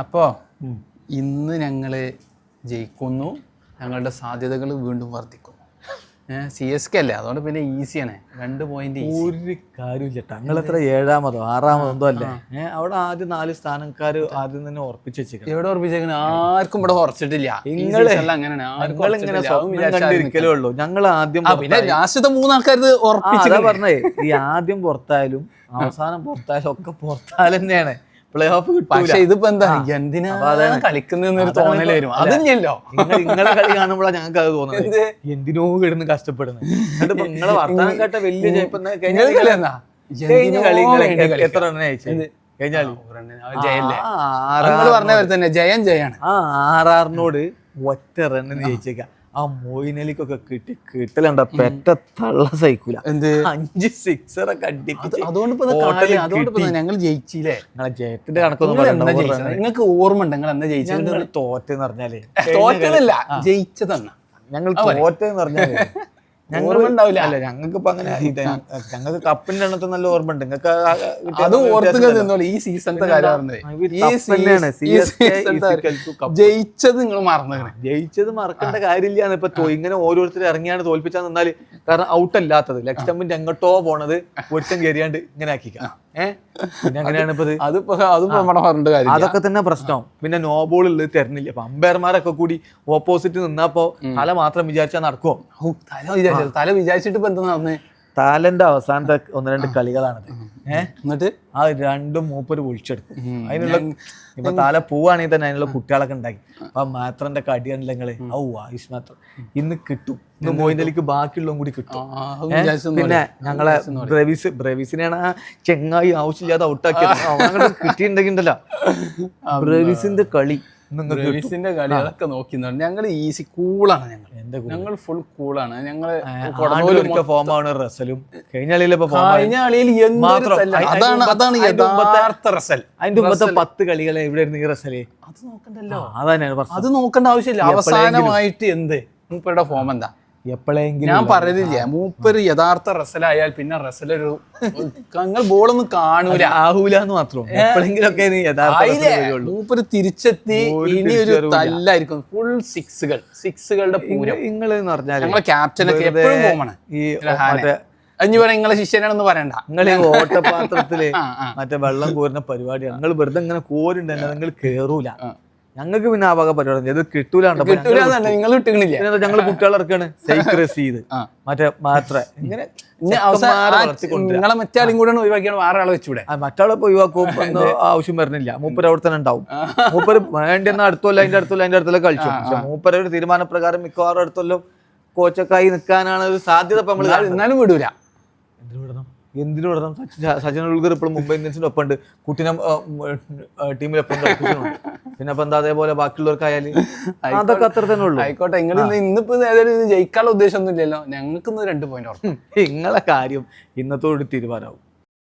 അപ്പോൾ ഇന്ന് ഞങ്ങൾ ജയിക്കുന്നു. ഞങ്ങളുടെ സാധ്യതകൾ വീണ്ടും വർദ്ധിക്കുന്നു. സി എസ് കെ അല്ലേ? അതുകൊണ്ട് പിന്നെ ഈസിയാണ് രണ്ട് പോയിന്റ് ഒരു കാര്യമില്ല ഞങ്ങൾ എത്ര ഏഴാമതോ ആറാമതോ എന്തോ അല്ലേ അവിടെ ആദ്യം നാല് സ്ഥാനക്കാർ ആദ്യം തന്നെ ഉറപ്പിച്ച് വെച്ചേക്കണം. എവിടെ ഉറപ്പിച്ചേക്കണേ? ആർക്കും ഇവിടെ ഉറച്ചിട്ടില്ല. ഇങ്ങനെ ഉള്ളൂ. ഞങ്ങൾ ആദ്യം പിന്നെ ലാസ്റ്റത്തെ മൂന്നാൾക്കാർ പറഞ്ഞേ ഈ ആദ്യം പുറത്തായാലും അവസാനം പുറത്തായാലും ഒക്കെ പുറത്തായാലും തന്നെയാണ്. പ്ലേ ഓഫ് പക്ഷെ ഇതിപ്പോ എന്താ? എന്തിനാ കളിക്കുന്നൊരു തോന്നൽ വരും. അതല്ലോ നിങ്ങളെ കളി കാണുമ്പോഴാണ് ഞങ്ങൾക്ക് അത് തോന്നുന്നത് എന്തിനോ കിടന്ന് കഷ്ടപ്പെടുന്നത്. എന്നിട്ട് നിങ്ങളെ വർത്തമാനം കേട്ട വലിയ കഴിഞ്ഞ കളി. എത്ര കഴിഞ്ഞ കളി. ജയല്ലേ? പറഞ്ഞ പോലെ തന്നെ ജയം ജയാണ് ആ ആറാറിനോട് ഒറ്റ റണ്ണിന് ജയിച്ചേക്ക ആ മോയിനലിക്കൊക്കെ കിട്ടി കിട്ടലുണ്ട? പെറ്റ തള്ള സഹിക്കൂല. അഞ്ച് സിക്സറൊക്കെ അടിപ്പിച്ച് അതുകൊണ്ട്. ഞങ്ങൾ ജയിച്ചില്ലേ? നിങ്ങളെ ജയത്തിന്റെ കണക്കൊന്നും. നിങ്ങൾക്ക് ഓർമ്മ ഉണ്ട്? നിങ്ങൾ എന്താ ജയിച്ചത്? ഞങ്ങൾ തോറ്റെന്ന് പറഞ്ഞാലേ. തോറ്റതല്ല ജയിച്ചതെന്ന. ഞങ്ങൾ തോറ്റെന്ന് പറഞ്ഞാലേ ഓർമ്മ അല്ല ഞങ്ങൾക്ക് ഇപ്പൊ അങ്ങനെ ഞങ്ങൾക്ക് കപ്പിന്റെ എണ്ണത്തിൽ നല്ല ഓർമ്മ ഉണ്ട് നിങ്ങൾക്ക് അത് ഓർത്തുക ഈ സീസണത്തെ കാര്യം ഈ tough തന്നെയാണ്. സീ- ഈ CSK seasonത്തെ is equal to cup. ജയിച്ചത് നിങ്ങൾ മറന്നേ. ജയിച്ചത് മറക്കേണ്ട കാര്യമില്ല ഇപ്പൊ ഇങ്ങനെ ഓരോരുത്തർ ഇറങ്ങിയാണ് തോൽപ്പിച്ചാൽ നിന്നാൽ കാരണം ഔട്ട് അല്ലാത്തത് സ്റ്റമ്പിന്റെ എങ്ങോട്ടോ പോണത് ഒരുത്തം കയറിയാണ്ട് ഇങ്ങനെ ആക്കിക്കാം അതൊക്കെ തന്നെ പ്രശ്നം. പിന്നെ നോ ബോൾ ഉള്ളത് തരുന്നില്ല അപ്പൊ അമ്പയർമാരൊക്കെ കൂടി ഓപ്പോസിറ്റ് നിന്നപ്പോ തല മാത്രം വിചാരിച്ചാൽ നടക്കുമോ തല വിചാരിച്ചു? തല വിചാരിച്ചിട്ട് ഇപ്പൊ എന്താ നടന്നേ? താലന്റെ അവസാനത്തെ ഒന്ന് രണ്ട് കളികളാണത്. ഏഹ് എന്നിട്ട്? ആ രണ്ടും മൂപ്പര് പൊളിച്ചെടുക്കും അതിനുള്ള ഇപ്പൊ താല പോവാണെങ്കിൽ തന്നെ അതിനുള്ള കുട്ടികളൊക്കെ ഉണ്ടാക്കി അപ്പൊ മാത്രന്റെ കടിയാണല്ലോ നിങ്ങൾ. ഔ ആയുഷ് മാത്രം. ഇന്ന് കിട്ടും. ഇന്ന് മോയിന്റലിക്ക് ബാക്കിയുള്ളതും കൂടി കിട്ടും. പിന്നെ ഞങ്ങളെ ബ്രവീസ് ബ്രവീസിനെയാണ് ആ ചെങ്ങായി ആവശ്യമില്ലാതെ ഔട്ടാക്കിയത്. ഉണ്ടല്ലോ ബ്രവിസിന്റെ കളി. അതൊക്കെ കളികളൊക്കെ നോക്കി ഞങ്ങൾ ഈസി കൂളാണ് ഞങ്ങൾ ഞങ്ങൾ ഫുൾ കൂളാണ് ഞങ്ങൾ ഫോമാണ് ഫോം ആണ് റസലും കഴിഞ്ഞ ഫോം കഴിഞ്ഞ കളിയിൽ അതാണ് അതിന്റെ അതാണ് മുമ്പത്തെ- യഥാർത്ഥ റസൽ അതിന്റെ മുമ്പത്തെ പത്ത് കളികളെ ഇവിടെ ഈ റസൽ അത് നോക്കണ്ടല്ലോ. അത് നോക്കേണ്ട ആവശ്യമില്ല. അവസാനമായിട്ട് എന്ത്? മൂപ്പരുടെ ഫോം എന്താ? എപ്പോഴെങ്കിലും ഞാൻ പറയുന്നില്ല. മൂപ്പര് യഥാർത്ഥ റസലായാൽ പിന്നെ റസലൊരു നിങ്ങൾ ബോളൊന്നും കാണൂല. ആഹൂല എന്ന് മാത്രം. എപ്പോഴെങ്കിലൊക്കെ? മൂപ്പര് തിരിച്ചെത്തി ഇനി ഒരു. തല്ലായിരിക്കും. ഫുൾ സിക്സുകൾ സിക്സുകളുടെ പൂരം. നിങ്ങൾ എന്ന് പറഞ്ഞാൽ ഞങ്ങളെ ക്യാപ്റ്റനൊക്കെ എപ്പോഴും ഈ അഞ്ഞു നിങ്ങളെ ശിഷ്യനാണെന്ന് പറയണ്ട. നിങ്ങൾ ഈ ഓട്ടപാത്രത്തിൽ. മറ്റേ വെള്ളം കോരുന്ന പരിപാടിയാണ് നിങ്ങൾ വെറുതെ ഇങ്ങനെ കോരുണ്ടെങ്കിൽ നിങ്ങൾ കേറൂല. ഞങ്ങൾക്ക് പിന്നെ ആ വക പരിപാടി ഇത് കിട്ടൂലാണ്ട് കിട്ടൂല നിങ്ങൾ കിട്ടുന്നില്ല ഞങ്ങൾ കുട്ടികളെ ഇറക്കാണ്. സൈക്ക് റസീദ്. മറ്റേ മാത്ര. ഇങ്ങനെ നിങ്ങളെ കൂടെ ഒഴിവാക്കിയാണ് വേറെ ആളെ വെച്ചൂടെ? മറ്റാളെ ഒഴിവാക്കും. ആവശ്യം വരുന്നില്ല. മൂപ്പര് അവിടെ തന്നെ ഉണ്ടാവും. മൂപ്പര് വേണ്ടെന്ന അടുത്തല്ല അതിന്റെ അടുത്തല്ല അതിന്റെ അടുത്തല്ല കളിച്ചു. പക്ഷെ മൂപ്പര ഒരു തീരുമാനപ്രകാരം മിക്കവാറും അടുത്തൊല്ലം കോച്ചക്കായി നിൽക്കാനാണ് ഒരു സാധ്യത ഇപ്പൊ നമ്മൾ എന്നാലും വിടൂല. എന്തിനു വിടണം? എന്തിനു വിടണം സച്ചിൻ ടെണ്ടുൽക്കർ ഇപ്പോഴും മുംബൈ ഇന്ത്യൻസിന്റെ ഒപ്പം ഉണ്ട് കുട്ടിനെ ടീമിൽ എപ്പോഴും കളിപ്പിച്ചിട്ടുണ്ട് പിന്നെ അപ്പൊ എന്താ അതേപോലെ ബാക്കിയുള്ളവർക്കായാലും? അതൊക്കെ അത്ര തന്നെ ഉള്ളൂ. ആയിക്കോട്ടെ. നിങ്ങൾ ഇന്നിപ്പോ ഏതായാലും ജയിക്കാനുള്ള ഉദ്ദേശമൊന്നും ഇല്ലല്ലോ ഞങ്ങൾക്ക് ഇന്ന് രണ്ട് പോയിന്റ് നിങ്ങളെ കാര്യം ഇന്നത്തോട് തീരുമാനമാവും.